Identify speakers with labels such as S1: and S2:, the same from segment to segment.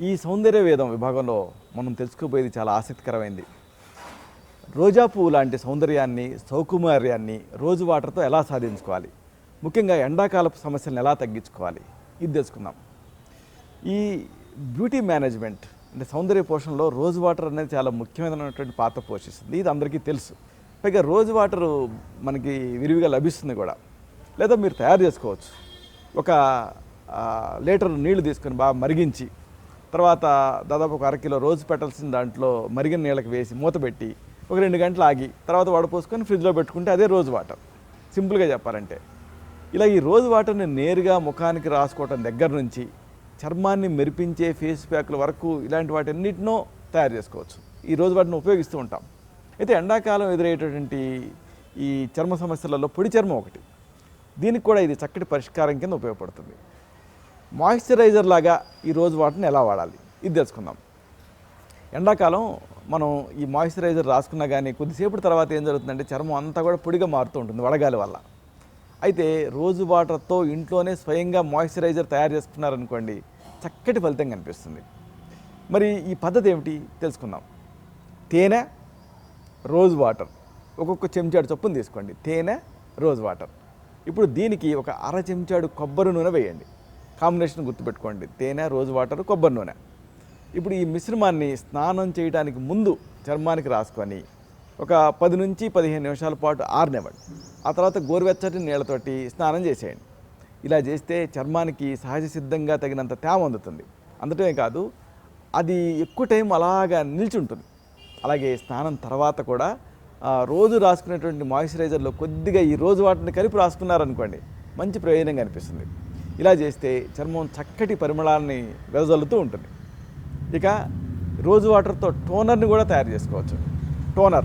S1: ఈ సౌందర్య వేదం విభాగంలో మనం తెలుసుకోబోయేది చాలా ఆసక్తికరమైంది. రోజా పువ్వు లాంటి సౌందర్యాన్ని సౌకుమార్యాన్ని రోజు వాటర్తో ఎలా సాధించుకోవాలి? ముఖ్యంగా ఎండాకాలపు సమస్యలను ఎలా తగ్గించుకోవాలి? ఇది తెలుసుకుందాం. ఈ బ్యూటీ మేనేజ్మెంట్ అంటే సౌందర్య పోషణలో రోజు వాటర్ అనేది చాలా ముఖ్యమైనటువంటి పాత్ర పోషిస్తుంది. ఇది అందరికీ తెలుసు. పైగా రోజు వాటర్ మనకి విరివిగా లభిస్తుంది కూడా. లేదా మీరు తయారు చేసుకోవచ్చు. ఒక లీటర్ నీళ్ళు తీసుకొని బాగా మరిగించి తర్వాత దాదాపు ఒక అరకిలో రోజు పెట్టాల్సిన దాంట్లో మరిగిన నీళ్ళకి వేసి మూత పెట్టి ఒక రెండు గంటలు ఆగి తర్వాత వడపోసుకొని ఫ్రిడ్జ్లో పెట్టుకుంటే అదే రోజు వాటర్. సింపుల్గా చెప్పాలంటే. ఇలా ఈ రోజు వాటర్ని నేరుగా ముఖానికి రాసుకోవటం దగ్గర నుంచి చర్మాన్ని మెరిపించే ఫేస్ ప్యాక్ల వరకు ఇలాంటి వాటన్నిటినో తయారు చేసుకోవచ్చు. ఈ రోజు వాటిని ఉపయోగిస్తూ ఉంటాం. అయితే ఎండాకాలం ఎదురయ్యేటటువంటి ఈ చర్మ సమస్యలలో పొడి చర్మం ఒకటి. దీనికి కూడా ఇది చక్కటి పరిష్కారం కింద ఉపయోగపడుతుంది. మాయిశ్చరైజర్ లాగా ఈ రోజు వాటిని ఎలా వాడాలి? ఇది తెలుసుకుందాం. ఎండాకాలం మనం ఈ మాయిశ్చరైజర్ రాసుకున్నా కానీ కొద్దిసేపటి తర్వాత ఏం జరుగుతుందంటే చర్మం అంతా కూడా పొడిగా మారుతూ ఉంటుంది వడగాలి వల్ల. అయితే రోజు వాటర్తో ఇంట్లోనే స్వయంగా మాయిశ్చరైజర్ తయారు చేసుకున్నారనుకోండి చక్కటి ఫలితం కనిపిస్తుంది. మరి ఈ పద్ధతి ఏమిటి? తెలుసుకుందాం. తేనె రోజ్ వాటర్. ఒక్కొక్క చెంచాడు చొప్పున తీసుకోండి. తేనె రోజ్ వాటర్. ఇప్పుడు దీనికి ఒక అర చెంచాడు కొబ్బరి నూనె వేయండి. కాంబినేషన్ గుర్తుపెట్టుకోండి. తేనె రోజ్ వాటర్ కొబ్బరి నూనె. ఇప్పుడు ఈ మిశ్రమాన్ని స్నానం చేయడానికి ముందు చర్మానికి రాసుకొని ఒక పది నుంచి పదిహేను నిమిషాల పాటు ఆరనివ్వండి. ఆ తర్వాత గోరువెచ్చటి నీళ్ళతోటి స్నానం చేసేయండి. ఇలా చేస్తే చర్మానికి సహజ సిద్ధంగా తగినంత తేమ అందుతుంది. అందటమే కాదు అది ఎక్కువ టైం అలాగా నిల్చుంటుంది. అలాగే స్నానం తర్వాత కూడా రోజు రాసుకునేటువంటి మాయిశ్చరైజర్లో కొద్దిగా ఈ రోజు వాటిని కలిపి రాసుకున్నారనుకోండి మంచి ప్రయోజనం కనిపిస్తుంది. ఇలా చేస్తే చర్మం చక్కటి పరిమళాన్ని వెదజల్లుతూ ఉంటుంది. ఇక రోజు వాటర్తో టోనర్ని కూడా తయారు చేసుకోవచ్చు. టోనర్.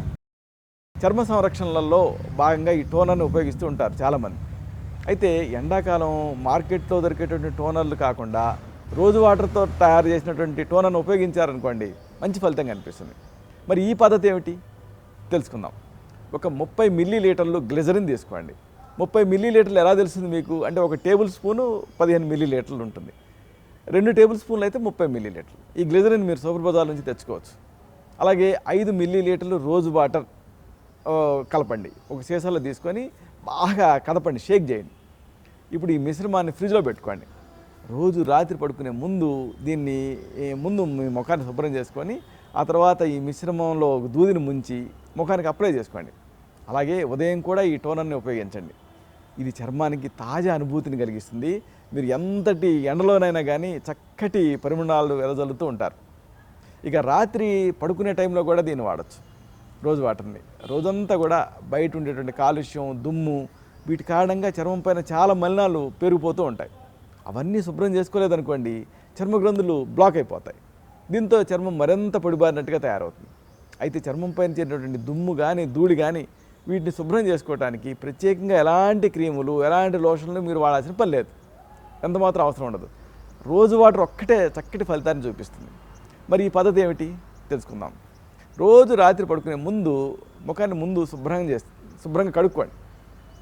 S1: చర్మ సంరక్షణలలో భాగంగా ఈ టోనర్ని ఉపయోగిస్తూ ఉంటారు చాలామంది. అయితే ఎండాకాలం మార్కెట్లో దొరికేటువంటి టోనర్లు కాకుండా రోజు వాటర్తో తయారు చేసినటువంటి టోనర్ను ఉపయోగించారనుకోండి మంచి ఫలితం కనిపిస్తుంది. మరి ఈ పద్ధతి ఏమిటి? తెలుసుకుందాం. ఒక ముప్పై మిల్లీ లీటర్లు గ్లిజరిన్ తీసుకోండి. ముప్పై మిల్లీ లీటర్లు ఎలా తెలుస్తుంది మీకు? అంటే ఒక టేబుల్ స్పూను పదిహేను మిల్లీ లీటర్లు ఉంటుంది. రెండు టేబుల్ స్పూన్లు అయితే ముప్పై మిల్లీ లీటర్లు ఈ గ్లిజరిన్ మీరు సూపర్ బజార్ నుంచి తెచ్చుకోవచ్చు. అలాగే ఐదు మిల్లీ లీటర్లు రోజు వాటర్ కలపండి. ఒక సీసాలో తీసుకొని బాగా కదపండి షేక్ చేయండి. ఇప్పుడు ఈ మిశ్రమాన్ని ఫ్రిడ్జ్లో పెట్టుకోండి. రోజు రాత్రి పడుకునే ముందు దీన్ని ముందు మీ ముఖాన్ని శుభ్రం చేసుకొని ఆ తర్వాత ఈ మిశ్రమంలో దూదిని ముంచి ముఖానికి అప్లై చేసుకోండి. అలాగే ఉదయం కూడా ఈ టోనర్ని ఉపయోగించండి. ఇది చర్మానికి తాజా అనుభూతిని కలిగిస్తుంది. మీరు ఎంతటి ఎండలోనైనా కానీ చక్కటి పరిమాణాలు వెదజల్లుతూ ఉంటారు. ఇక రాత్రి పడుకునే టైంలో కూడా దీన్ని వాడచ్చు. రోజు వాటర్ని. రోజంతా కూడా బయట ఉండేటువంటి కాలుష్యం దుమ్ము వీటి కారణంగా చర్మం పైన చాలా మలినాలు పెరిగిపోతూ ఉంటాయి. అవన్నీ శుభ్రం చేసుకోలేదనుకోండి చర్మ గ్రంథులు బ్లాక్ అయిపోతాయి. దీంతో చర్మం మరింత పొడిబారినట్టుగా తయారవుతుంది. అయితే చర్మం పైన చేరినటువంటి దుమ్ము కానీ ధూళి కానీ వీటిని శుభ్రం చేసుకోవడానికి ప్రత్యేకంగా ఎలాంటి క్రీములు ఎలాంటి లోషన్లు మీరు వాడాల్సిన పని లేదు. ఎంత మాత్రం అవసరం ఉండదు. రోజు వాటర్ ఒక్కటే చక్కటి ఫలితాన్ని చూపిస్తుంది. మరి ఈ పద్ధతి ఏమిటి? తెలుసుకుందాం. రోజు రాత్రి పడుకునే ముందు ముఖాన్ని ముందు శుభ్రంగా చేసి శుభ్రంగా కడుక్కోండి.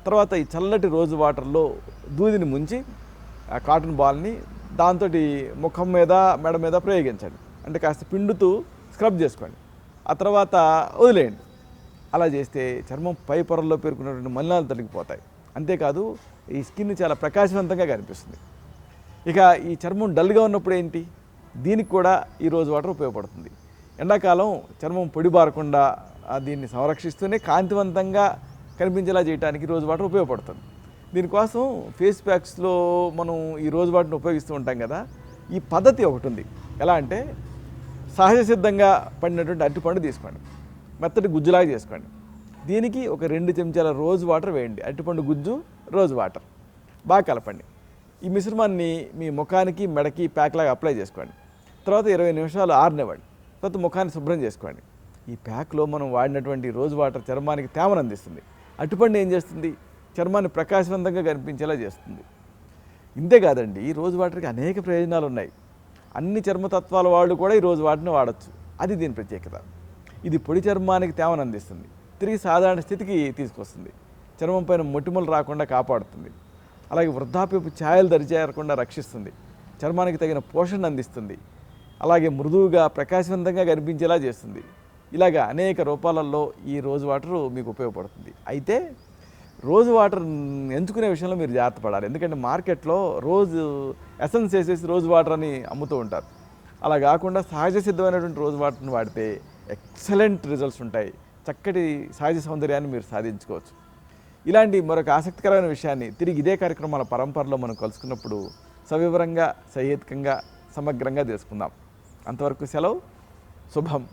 S1: తర్వాత ఈ చల్లటి రోజు వాటర్లో దూదిని ముంచి ఆ కాటన్ బాల్ని దాంతో ముఖం మీద మెడ మీద ప్రయోగించండి. అంటే కాస్త పిండుతూ స్క్రబ్ చేసుకోండి. ఆ తర్వాత వదిలేయండి. అలా చేస్తే చర్మం పై పొరల్లో పేర్కొన్నటువంటి మలినాలు తొలగిపోతాయి. అంతేకాదు ఈ స్కిన్ చాలా ప్రకాశవంతంగా కనిపిస్తుంది. ఇక ఈ చర్మం డల్గా ఉన్నప్పుడు ఏంటి? దీనికి కూడా ఈ రోజు వాటర్ ఉపయోగపడుతుంది. ఎండాకాలం చర్మం పొడిబారకుండా దీన్ని సంరక్షిస్తూనే కాంతివంతంగా కనిపించేలా చేయడానికి రోజు వాటర్ ఉపయోగపడుతుంది. దీనికోసం ఫేస్ ప్యాక్స్లో మనం ఈ రోజు వాటిని ఉపయోగిస్తూ ఉంటాం కదా. ఈ పద్ధతి ఒకటి ఉంది. ఎలా అంటే సహజ సిద్ధంగా పడినటువంటి అరటిపండు తీసుకోండి. మెత్తటి గుజ్జులాగా చేసుకోండి. దీనికి ఒక రెండు చెంచాల రోజు వాటర్ వేయండి. అరటిపండు గుజ్జు రోజు వాటర్. బాగా కలపండి. ఈ మిశ్రమాన్ని మీ ముఖానికి మెడకి ప్యాక్లాగా అప్లై చేసుకోండి. తర్వాత ఇరవై నిమిషాలు ఆరినివ్వండి. తర్వాత ముఖాన్ని శుభ్రం చేసుకోండి. ఈ ప్యాక్లో మనం వాడినటువంటి రోజు వాటర్ చర్మానికి తేమను అందిస్తుంది. అటుపండు ఏం చేస్తుంది? చర్మాన్ని ప్రకాశవంతంగా కనిపించేలా చేస్తుంది. ఇంతే కాదండి ఈ రోజు వాటర్కి అనేక ప్రయోజనాలు ఉన్నాయి అన్ని చర్మతత్వాల వాళ్ళు కూడా ఈ రోజు వాటిని వాడచ్చు. అది దీని ప్రత్యేకత. ఇది పొడి చర్మానికి తేమను అందిస్తుంది. తిరిగి సాధారణ స్థితికి తీసుకొస్తుంది. చర్మం పైన మొటిమలు రాకుండా కాపాడుతుంది. అలాగే వృద్ధాప్యపు ఛాయలు దరిచేరకుండా రక్షిస్తుంది. చర్మానికి తగిన పోషణ అందిస్తుంది. అలాగే మృదువుగా ప్రకాశవంతంగా కనిపించేలా చేస్తుంది. ఇలాగా అనేక రూపాలలో ఈ రోజు వాటర్ మీకు ఉపయోగపడుతుంది. అయితే రోజు వాటర్ ఎంచుకునే విషయంలో మీరు జాగ్రత్త పడాలి. ఎందుకంటే మార్కెట్లో రోజు ఎసెన్స్ వేసేసి రోజు వాటర్ అని అమ్ముతూ ఉంటారు. అలా కాకుండా సహజ సిద్ధమైనటువంటి రోజు వాటర్ని వాడితే ఎక్సలెంట్ రిజల్ట్స్ ఉంటాయి. చక్కటి సహజ సౌందర్యాన్ని మీరు సాధించుకోవచ్చు. ఇలాంటి మరొక ఆసక్తికరమైన విషయాన్ని తిరిగి ఇదే కార్యక్రమాల పరంపరలో మనం కలుసుకున్నప్పుడు సవివరంగా సహేతుకంగా సమగ్రంగా తెలుసుకుందాం. అంతవరకు సెలవు. శుభం.